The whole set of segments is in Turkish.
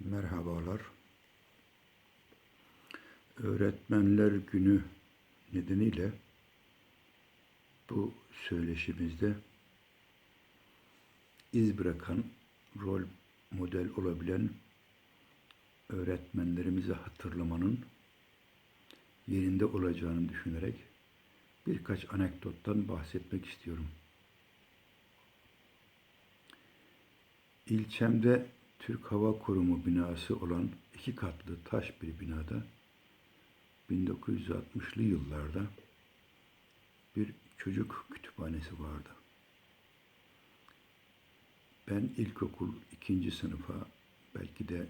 Merhabalar. Öğretmenler Günü nedeniyle bu söyleşimizde iz bırakan, rol model olabilen öğretmenlerimizi hatırlamanın yerinde olacağını düşünerek birkaç anekdottan bahsetmek istiyorum. İlçemde Türk Hava Kurumu binası olan iki katlı taş bir binada 1960'lı yıllarda bir çocuk kütüphanesi vardı. Ben ilkokul ikinci sınıfa belki de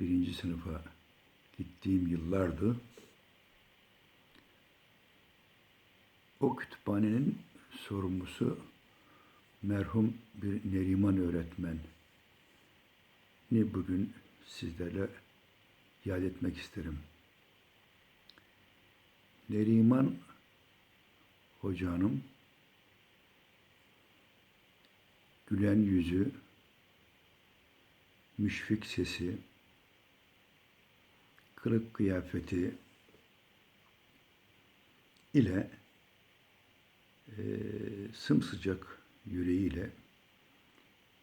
birinci sınıfa gittiğim yıllardı. O kütüphanenin sorumlusu merhum bir Neriman öğretmen ni bugün sizlerle yad etmek isterim. Neriman hocanın gülen yüzü, müşfik sesi, kırık kıyafeti ile e, sımsıcak yüreğiyle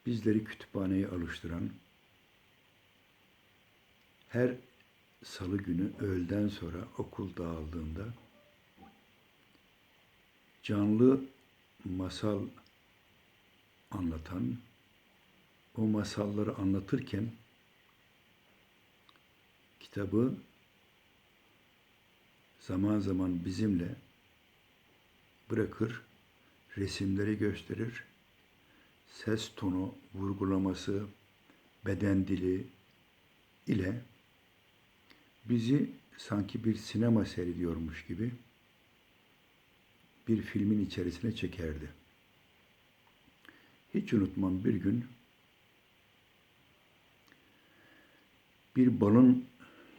bizleri kütüphaneye alıştıran her salı günü öğleden sonra okul dağıldığında canlı masal anlatan, o masalları anlatırken kitabı zaman zaman bizimle bırakır, resimleri gösterir, ses tonu, vurgulaması, beden dili ile bizi sanki bir sinema seyrediyormuş gibi bir filmin içerisine çekerdi. Hiç unutmam bir gün bir balın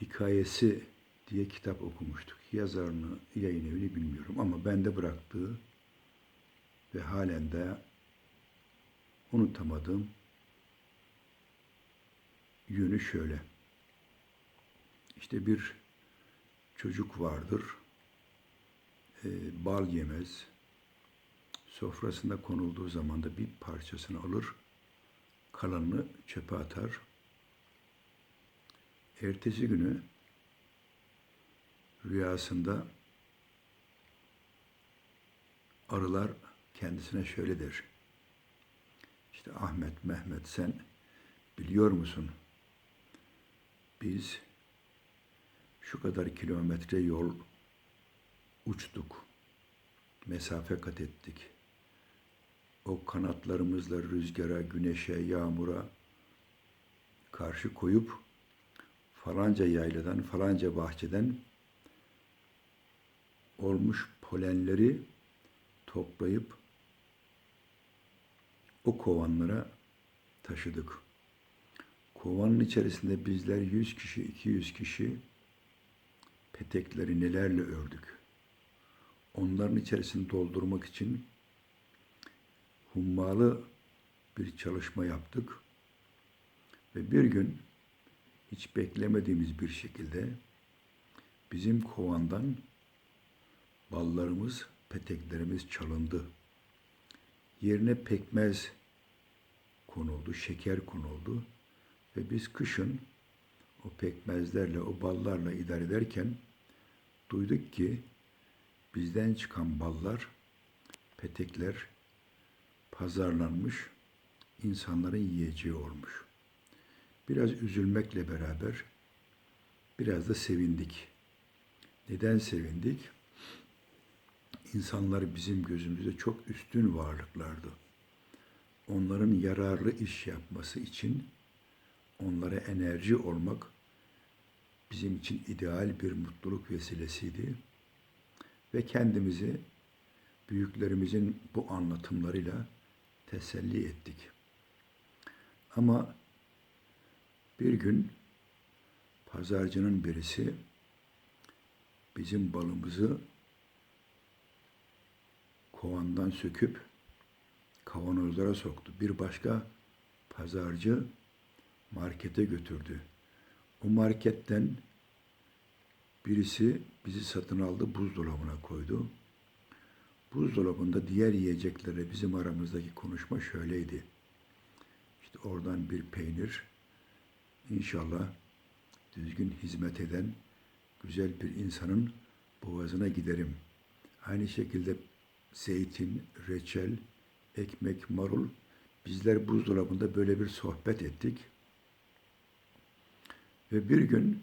hikayesi diye kitap okumuştuk. Yazarını, yayın evini bilmiyorum ama bende bıraktığı ve halen de unutamadığım yönü şöyle. İşte bir çocuk vardır, e, bal yemez, sofrasında konulduğu zaman da bir parçasını alır, kalanını çöpe atar. Ertesi günü rüyasında arılar kendisine şöyle der. İşte Ahmet, Mehmet sen biliyor musun? Biz şu kadar kilometre yol uçtuk. Mesafe kat ettik. O kanatlarımızla rüzgara, güneşe, yağmura karşı koyup falanca yayladan, falanca bahçeden olmuş polenleri toplayıp o kovanlara taşıdık. Kovanın içerisinde bizler 100 kişi, 200 kişi petekleri nelerle ördük. Onların içerisini doldurmak için hummalı bir çalışma yaptık. Ve bir gün hiç beklemediğimiz bir şekilde bizim kovandan ballarımız, peteklerimiz çalındı. Yerine pekmez konuldu, şeker konuldu ve biz kışın o pekmezlerle, o ballarla idare ederken duyduk ki bizden çıkan ballar, petekler pazarlanmış, insanların yiyeceği olmuş. Biraz üzülmekle beraber biraz da sevindik. Neden sevindik? İnsanlar bizim gözümüzde çok üstün varlıklardı. Onların yararlı iş yapması için onlara enerji olmak bizim için ideal bir mutluluk vesilesiydi. Ve kendimizi büyüklerimizin bu anlatımlarıyla teselli ettik. Ama bir gün pazarcının birisi bizim balımızı kovandan söküp kavanozlara soktu. Bir başka pazarcı markete götürdü. O marketten birisi bizi satın aldı, buzdolabına koydu. Buzdolabında diğer yiyeceklere bizim aramızdaki konuşma şöyleydi. İşte oradan bir peynir, inşallah düzgün hizmet eden güzel bir insanın boğazına giderim. Aynı şekilde zeytin, reçel, ekmek, marul. Bizler buzdolabında böyle bir sohbet ettik. Ve bir gün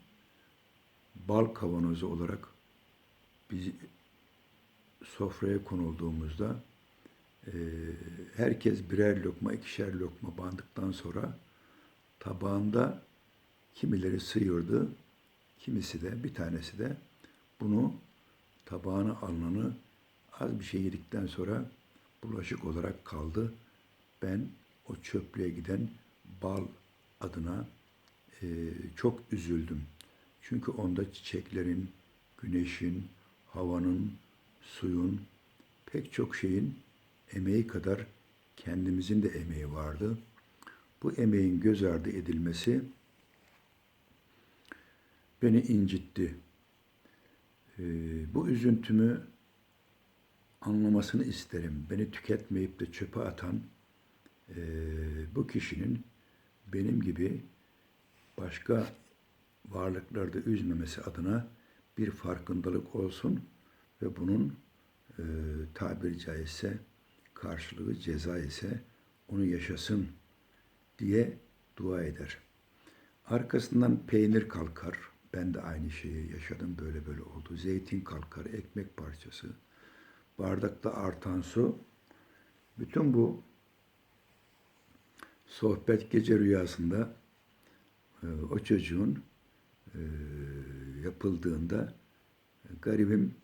bal kavanozu olarak biz sofraya konulduğumuzda eee, herkes birer lokma, ikişer lokma bandıktan sonra tabağında kimileri sıyırdı, kimisi de bir tanesi de bunu tabağına alınanı az bir şey yedikten sonra bulaşık olarak kaldı. Ben o çöplüğe giden bal adına eee, çok üzüldüm. Çünkü onda çiçeklerin, güneşin, havanın, suyun, pek çok şeyin emeği kadar kendimizin de emeği vardı. Bu emeğin göz ardı edilmesi beni incitti. Ee, bu üzüntümü anlamasını isterim. Beni tüketmeyip de çöpe atan eee, bu kişinin benim gibi başka varlıklarda üzmemesi adına bir farkındalık olsun ve bunun eee tabiri caizse karşılığı ceza ise onu yaşasın diye dua eder. Arkasından peynir kalkar. Ben de aynı şeyi yaşadım. Böyle böyle oldu. Zeytin kalkar, ekmek parçası, bardakta artan su. Bütün bu sohbet gece rüyasında e, o çocuğun e, yapıldığında e, garibim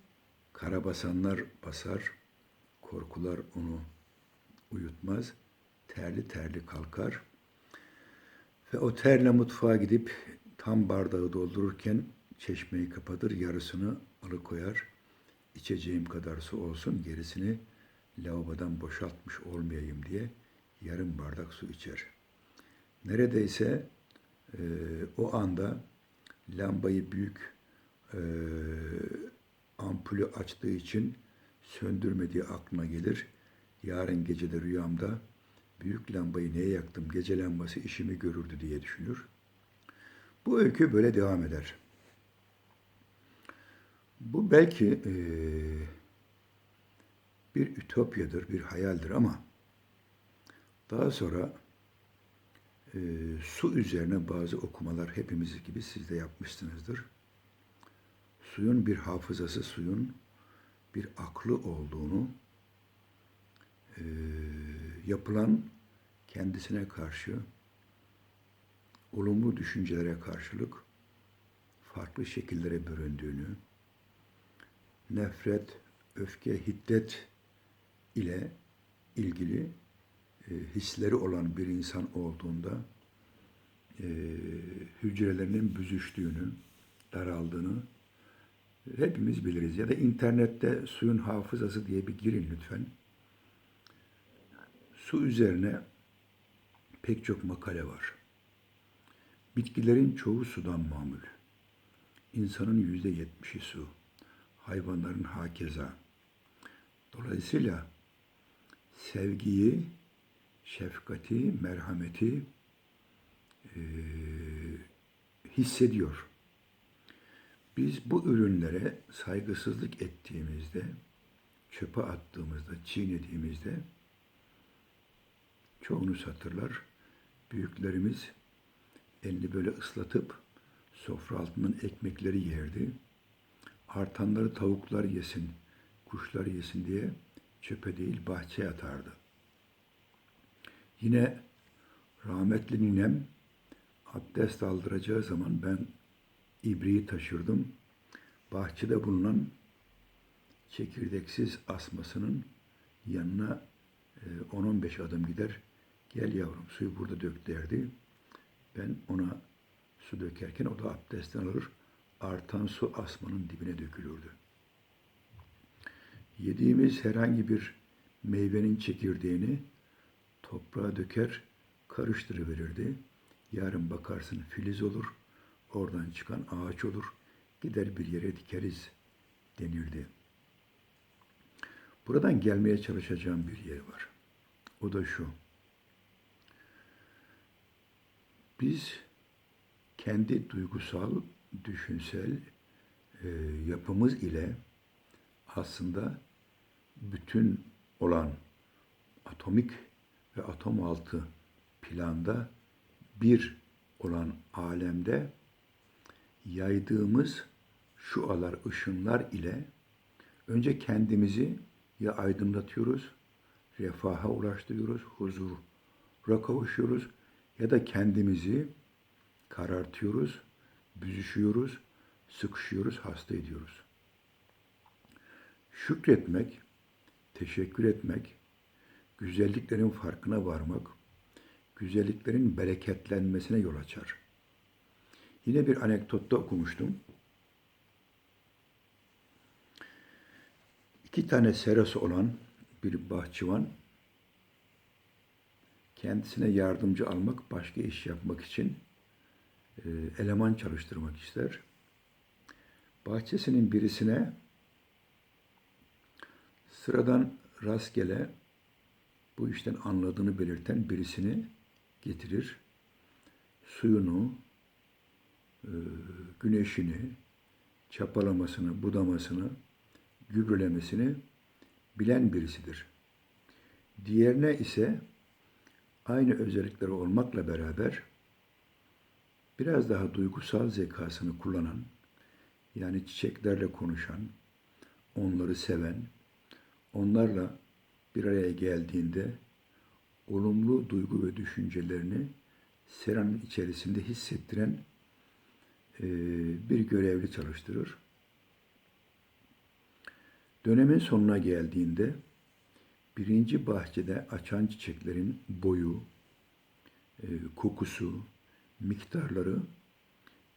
karabasanlar basar, korkular onu uyutmaz, terli terli kalkar ve o terle mutfağa gidip tam bardağı doldururken çeşmeyi kapatır, yarısını alıkoyar, içeceğim kadar su olsun, gerisini lavabodan boşaltmış olmayayım diye yarım bardak su içer. Neredeyse e, o anda lambayı büyük e, ampulü açtığı için söndürmediği aklına gelir. Yarın gece de rüyamda büyük lambayı niye yaktım, gece lambası işimi görürdü diye düşünür. Bu öykü böyle devam eder. Bu belki e, bir ütopyadır, bir hayaldir ama daha sonra e, su üzerine bazı okumalar hepimiz gibi siz de yapmışsınızdır. Suyun bir hafızası, suyun bir aklı olduğunu, e, yapılan kendisine karşı olumlu düşüncelere karşılık farklı şekillere büründüğünü, nefret, öfke, hiddet ile ilgili e, hisleri olan bir insan olduğunda e, hücrelerinin büzüştüğünü, daraldığını hepimiz biliriz. Ya da internette suyun hafızası diye bir girin lütfen. Su üzerine pek çok makale var. Bitkilerin çoğu sudan mamul. İnsanın yüzde yetmişi su. Hayvanların hakeza. Dolayısıyla sevgiyi, şefkati, merhameti e, hissediyor. Biz bu ürünlere saygısızlık ettiğimizde, çöpe attığımızda, çiğnediğimizde çoğunu satırlar. Büyüklerimiz elini böyle ıslatıp sofra altından ekmekleri yerdi. Artanları tavuklar yesin, kuşlar yesin diye çöpe değil bahçeye atardı. Yine rahmetli ninem abdest aldıracağı zaman ben ibriği taşırdım. Bahçede bulunan çekirdeksiz asmasının yanına e, 10-15 adım gider. Gel yavrum suyu burada dök derdi. Ben ona su dökerken o da abdestten alır. Artan su asmanın dibine dökülürdü. Yediğimiz herhangi bir meyvenin çekirdeğini toprağa döker, karıştırıverirdi. Yarın bakarsın filiz olur. Oradan çıkan ağaç olur. Gider bir yere dikeriz denirdi. Buradan gelmeye çalışacağım bir yer var. O da şu. Biz kendi duygusal, düşünsel e, yapımız ile aslında bütün olan atomik ve atom altı planda bir olan alemde yaydığımız şu alar ışınlar ile önce kendimizi ya aydınlatıyoruz, refaha ulaştırıyoruz, huzura kavuşuyoruz ya da kendimizi karartıyoruz, büzüşüyoruz, sıkışıyoruz, hasta ediyoruz. Şükretmek, teşekkür etmek, güzelliklerin farkına varmak, güzelliklerin bereketlenmesine yol açar. Yine bir anekdotta okumuştum. İki tane serası olan bir bahçıvan kendisine yardımcı almak, başka iş yapmak için e, eleman çalıştırmak ister. Bahçesinin birisine sıradan rastgele bu işten anladığını belirten birisini getirir. Suyunu, e, güneşini, çapalamasını, budamasını, gübrelemesini bilen birisidir. Diğerine ise aynı özellikleri olmakla beraber biraz daha duygusal zekasını kullanan, yani çiçeklerle konuşan, onları seven, onlarla bir araya geldiğinde olumlu duygu ve düşüncelerini seranın içerisinde hissettiren e, bir görevli çalıştırır. Dönemin sonuna geldiğinde birinci bahçede açan çiçeklerin boyu, e, kokusu, miktarları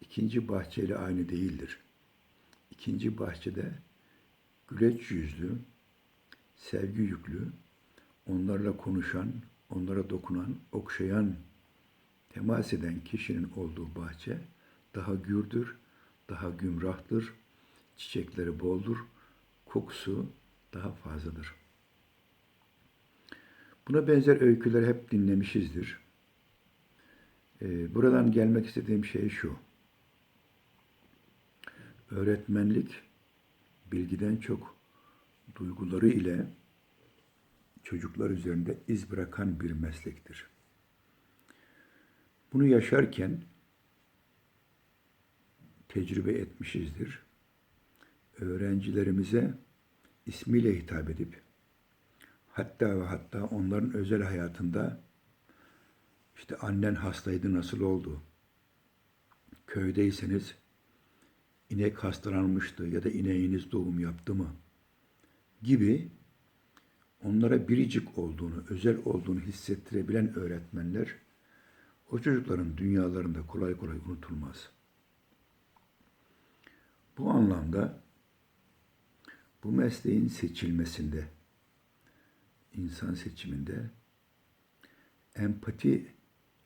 ikinci bahçeyle aynı değildir. İkinci bahçede güleç yüzlü, sevgi yüklü, onlarla konuşan, onlara dokunan, okşayan, temas eden kişinin olduğu bahçe daha gürdür, daha gümrahtır, çiçekleri boldur, kokusu daha fazladır. Buna benzer öyküler hep dinlemişizdir. Ee, buradan gelmek istediğim şey şu. Öğretmenlik bilgiden çok duyguları ile çocuklar üzerinde iz bırakan bir meslektir. Bunu yaşarken tecrübe etmişizdir. Öğrencilerimize ismiyle hitap edip hatta ve hatta onların özel hayatında işte annen hastaydı nasıl oldu? Köydeyseniz inek hastalanmıştı ya da ineğiniz doğum yaptı mı? Gibi onlara biricik olduğunu, özel olduğunu hissettirebilen öğretmenler o çocukların dünyalarında kolay kolay unutulmaz. Bu anlamda bu mesleğin seçilmesinde, insan seçiminde empati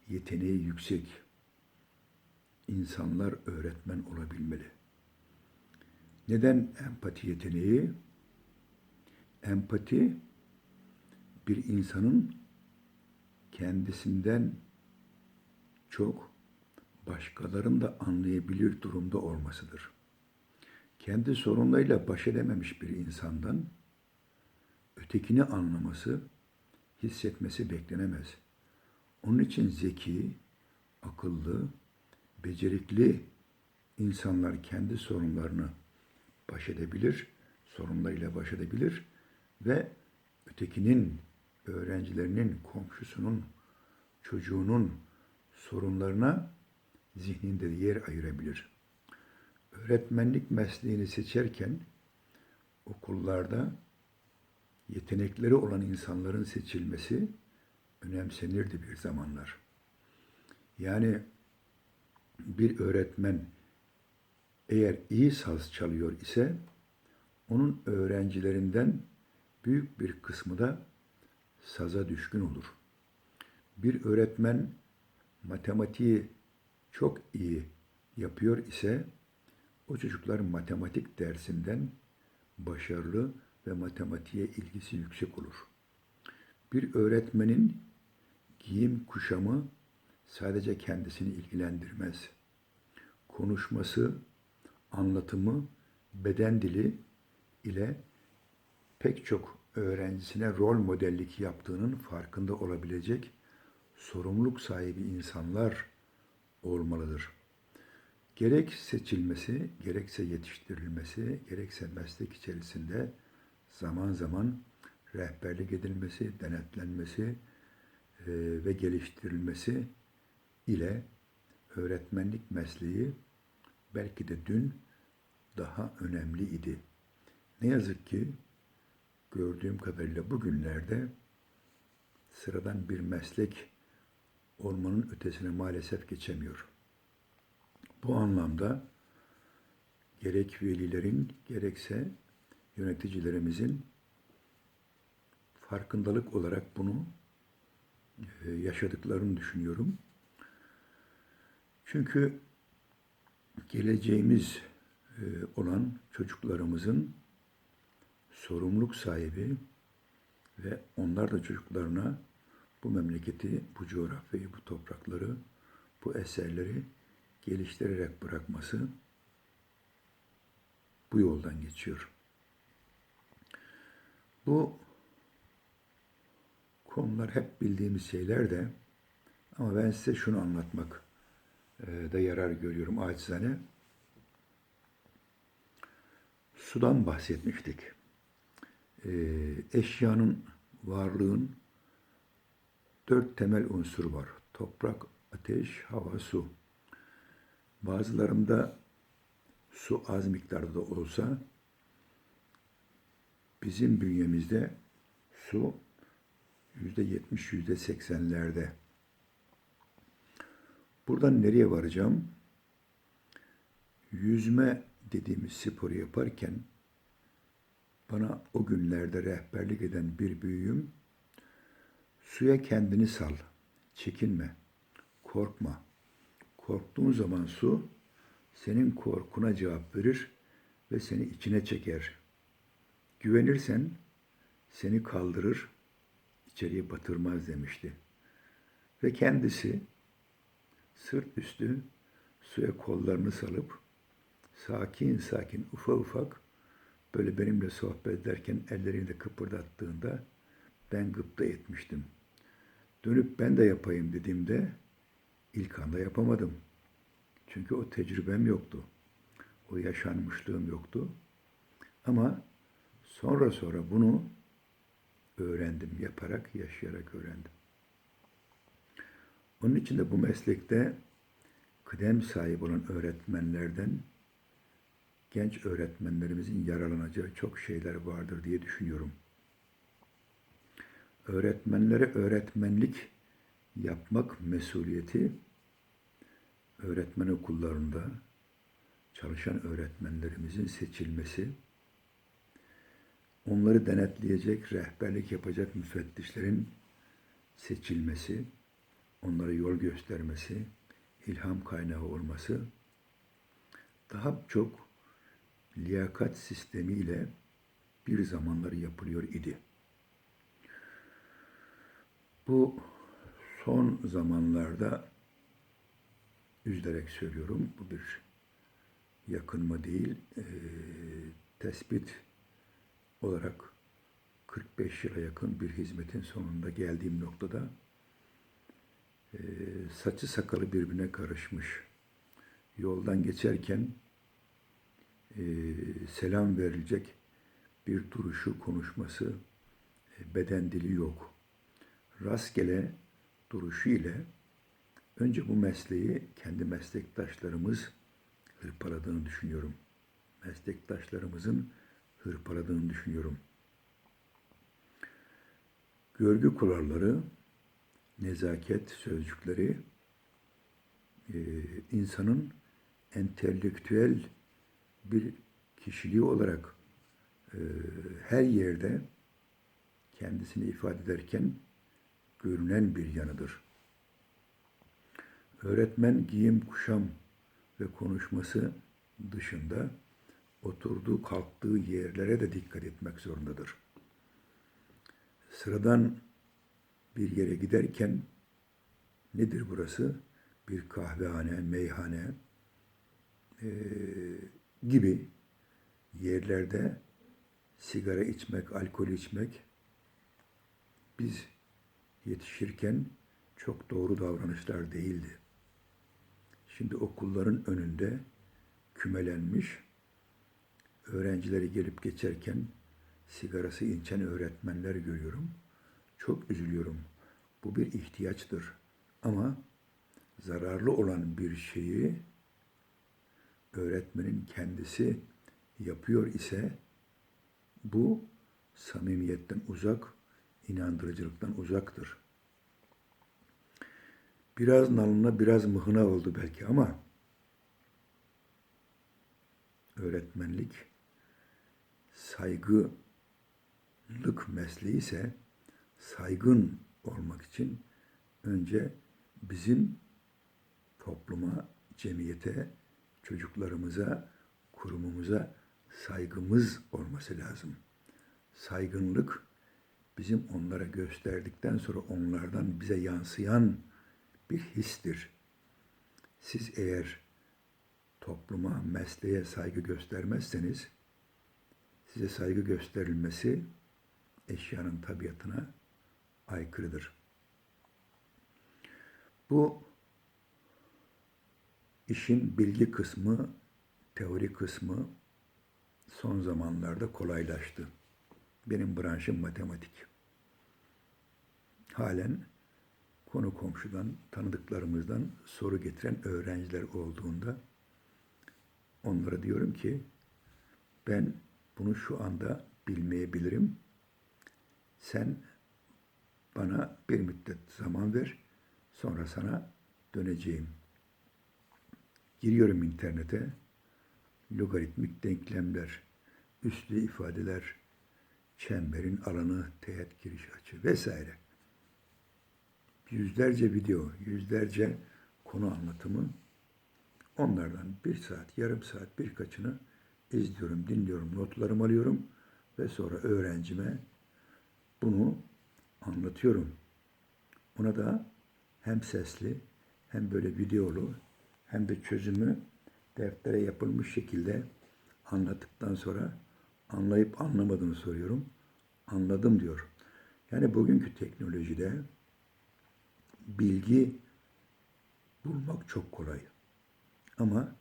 yeteneği yüksek insanlar öğretmen olabilmeli. Neden empati yeteneği? Empati bir insanın kendisinden çok başkalarını da anlayabilir durumda olmasıdır. Kendi sorunlarıyla baş edememiş bir insandan ötekini anlaması, hissetmesi beklenemez. Onun için zeki, akıllı, becerikli insanlar kendi sorunlarını baş edebilir, sorunlarıyla baş edebilir ve ötekinin, öğrencilerinin, komşusunun, çocuğunun sorunlarına zihninde yer ayırabilir. Öğretmenlik mesleğini seçerken okullarda yetenekleri olan insanların seçilmesi önemsenirdi bir zamanlar. Yani bir öğretmen eğer iyi saz çalıyor ise onun öğrencilerinden büyük bir kısmı da saza düşkün olur. Bir öğretmen matematiği çok iyi yapıyor ise o çocuklar matematik dersinden başarılı ve matematiğe ilgisi yüksek olur. Bir öğretmenin giyim kuşamı sadece kendisini ilgilendirmez. Konuşması, anlatımı, beden dili ile pek çok öğrencisine rol modellik yaptığının farkında olabilecek sorumluluk sahibi insanlar olmalıdır. Gerek seçilmesi, gerekse yetiştirilmesi, gerekse meslek içerisinde zaman zaman rehberlik edilmesi, denetlenmesi e, ve geliştirilmesi ile öğretmenlik mesleği belki de dün daha önemli idi. Ne yazık ki gördüğüm kadarıyla bugünlerde sıradan bir meslek olmanın ötesine maalesef geçemiyor. Bu anlamda gerek velilerin gerekse yöneticilerimizin farkındalık olarak bunu e, yaşadıklarını düşünüyorum. Çünkü geleceğimiz e, olan çocuklarımızın sorumluluk sahibi ve onlar da çocuklarına bu memleketi, bu coğrafyayı, bu toprakları, bu eserleri geliştirerek bırakması bu yoldan geçiyor. Bu konular hep bildiğimiz şeyler de ama ben size şunu anlatmak e, da yarar görüyorum acizane. Sudan bahsetmiştik. E, eşyanın, varlığın dört temel unsuru var. Toprak, ateş, hava, su. Bazılarında su az miktarda da olsa bizim bünyemizde su yüzde yetmiş, yüzde seksenlerde. Buradan nereye varacağım? Yüzme dediğimiz sporu yaparken bana o günlerde rehberlik eden bir büyüğüm suya kendini sal, çekinme, korkma. Korktuğun zaman su senin korkuna cevap verir ve seni içine çeker. Güvenirsen seni kaldırır, içeriye batırmaz demişti. Ve kendisi sırt üstü suya kollarını salıp sakin sakin ufak ufak böyle benimle sohbet ederken ellerini de kıpırdattığında ben gıpta etmiştim. Dönüp ben de yapayım dediğimde ilk anda yapamadım. Çünkü o tecrübem yoktu. O yaşanmışlığım yoktu. Ama sonra sonra bunu öğrendim. Yaparak, yaşayarak öğrendim. Onun için de bu meslekte kıdem sahibi olan öğretmenlerden genç öğretmenlerimizin yararlanacağı çok şeyler vardır diye düşünüyorum. Öğretmenlere öğretmenlik yapmak mesuliyeti öğretmen okullarında çalışan öğretmenlerimizin seçilmesi, onları denetleyecek, rehberlik yapacak müfettişlerin seçilmesi, onlara yol göstermesi, ilham kaynağı olması daha çok liyakat sistemi ile bir zamanlar yapılıyor idi. Bu son zamanlarda üzülerek söylüyorum. Bu bir yakınma değil, e, tespit olarak 45 yıla yakın bir hizmetin sonunda geldiğim noktada e, saçı sakalı birbirine karışmış. Yoldan geçerken e, selam verilecek bir duruşu, konuşması, e, beden dili yok. Rastgele duruşu ile önce bu mesleği kendi meslektaşlarımız hırpaladığını düşünüyorum. Meslektaşlarımızın hırpaladığını düşünüyorum. Görgü kuralları, nezaket sözcükleri e, insanın entelektüel bir kişiliği olarak e, her yerde kendisini ifade ederken görünen bir yanıdır. Öğretmen giyim, kuşam ve konuşması dışında oturduğu, kalktığı yerlere de dikkat etmek zorundadır. Sıradan bir yere giderken nedir burası? Bir kahvehane, meyhane eee, gibi yerlerde sigara içmek, alkol içmek biz yetişirken çok doğru davranışlar değildi. Şimdi okulların önünde kümelenmiş öğrencileri gelip geçerken sigarası içen öğretmenler görüyorum. Çok üzülüyorum. Bu bir ihtiyaçtır. Ama zararlı olan bir şeyi öğretmenin kendisi yapıyor ise bu samimiyetten uzak, inandırıcılıktan uzaktır. Biraz nalına, biraz mıhına oldu belki ama öğretmenlik saygılık mesleği ise saygın olmak için önce bizim topluma, cemiyete, çocuklarımıza, kurumumuza saygımız olması lazım. Saygınlık bizim onlara gösterdikten sonra onlardan bize yansıyan bir histir. Siz eğer topluma, mesleğe saygı göstermezseniz size saygı gösterilmesi eşyanın tabiatına aykırıdır. Bu işin bilgi kısmı, teori kısmı son zamanlarda kolaylaştı. Benim branşım matematik. Halen konu komşudan, tanıdıklarımızdan soru getiren öğrenciler olduğunda onlara diyorum ki ben bunu şu anda bilmeyebilirim. Sen bana bir müddet zaman ver. Sonra sana döneceğim. Giriyorum internete. Logaritmik denklemler, üslü ifadeler, çemberin alanı, teğet giriş açı vesaire. Yüzlerce video, yüzlerce konu anlatımı. Onlardan bir saat, yarım saat birkaçını izliyorum, dinliyorum, notlarımı alıyorum ve sonra öğrencime bunu anlatıyorum. Ona da hem sesli hem böyle videolu hem de çözümü deftere yapılmış şekilde anlattıktan sonra anlayıp anlamadığını soruyorum. Anladım diyor. Yani bugünkü teknolojide bilgi bulmak çok kolay. Ama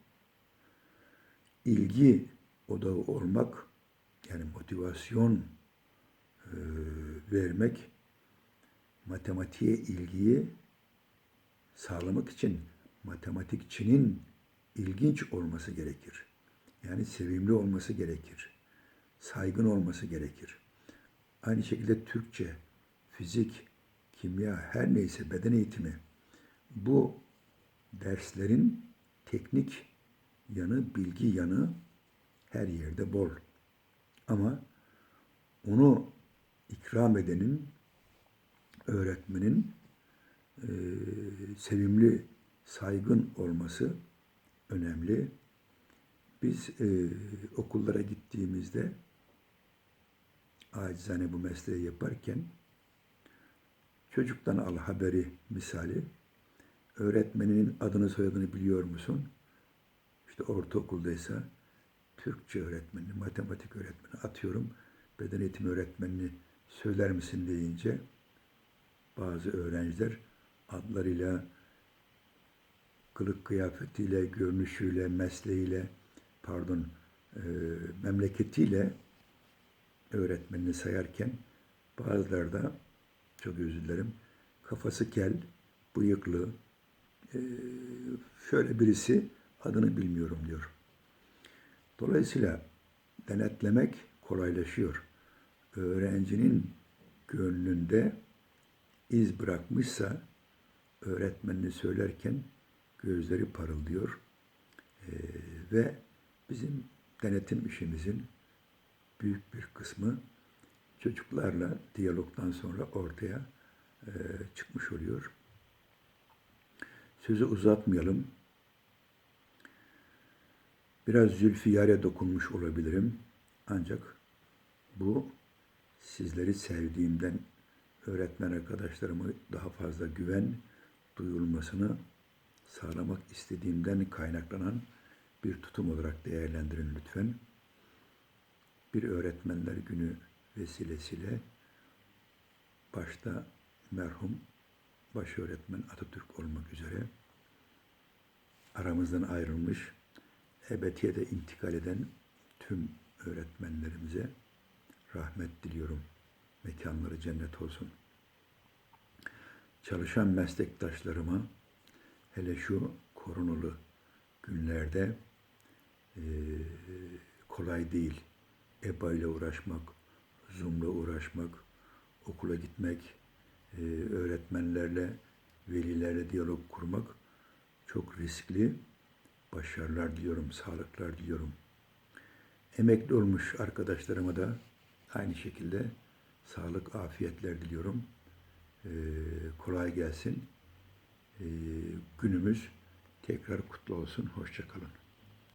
ilgi odağı olmak yani motivasyon e, vermek matematiğe ilgiyi sağlamak için matematikçinin ilginç olması gerekir. Yani sevimli olması gerekir. Saygın olması gerekir. Aynı şekilde Türkçe, fizik, kimya her neyse beden eğitimi bu derslerin teknik yanı, bilgi yanı her yerde bol. Ama onu ikram edenin, öğretmenin e, sevimli, saygın olması önemli. Biz e, okullara gittiğimizde acizane bu mesleği yaparken çocuktan al haberi misali öğretmeninin adını soyadını biliyor musun? İşte ortaokuldaysa Türkçe öğretmenini, matematik öğretmeni atıyorum. Beden eğitimi öğretmenini söyler misin deyince bazı öğrenciler adlarıyla, kılık kıyafetiyle, görünüşüyle, mesleğiyle, pardon, e, memleketiyle öğretmenini sayarken bazıları da çok özür dilerim kafası kel, bıyıklı, e, şöyle birisi adını bilmiyorum diyor. Dolayısıyla denetlemek kolaylaşıyor. Öğrencinin gönlünde iz bırakmışsa öğretmenini söylerken gözleri parıldıyor ee, ve bizim denetim işimizin büyük bir kısmı çocuklarla diyalogdan sonra ortaya e, çıkmış oluyor. Sözü uzatmayalım. Biraz zülfiyare dokunmuş olabilirim. Ancak bu sizleri sevdiğimden öğretmen arkadaşlarıma daha fazla güven duyulmasını sağlamak istediğimden kaynaklanan bir tutum olarak değerlendirin lütfen. Bir öğretmenler günü vesilesiyle başta merhum baş öğretmen Atatürk olmak üzere aramızdan ayrılmış, ebediyede intikal eden tüm öğretmenlerimize rahmet diliyorum. Mekanları cennet olsun. Çalışan meslektaşlarıma hele şu koronalı günlerde eee, kolay değil. EBA ile uğraşmak, Zoom'la uğraşmak, okula gitmek, eee, öğretmenlerle, velilerle diyalog kurmak çok riskli. Başarılar diliyorum, sağlıklar diliyorum. Emekli olmuş arkadaşlarıma da aynı şekilde sağlık, afiyetler diliyorum. Eee, kolay gelsin. Eee, günümüz tekrar kutlu olsun. Hoşçakalın.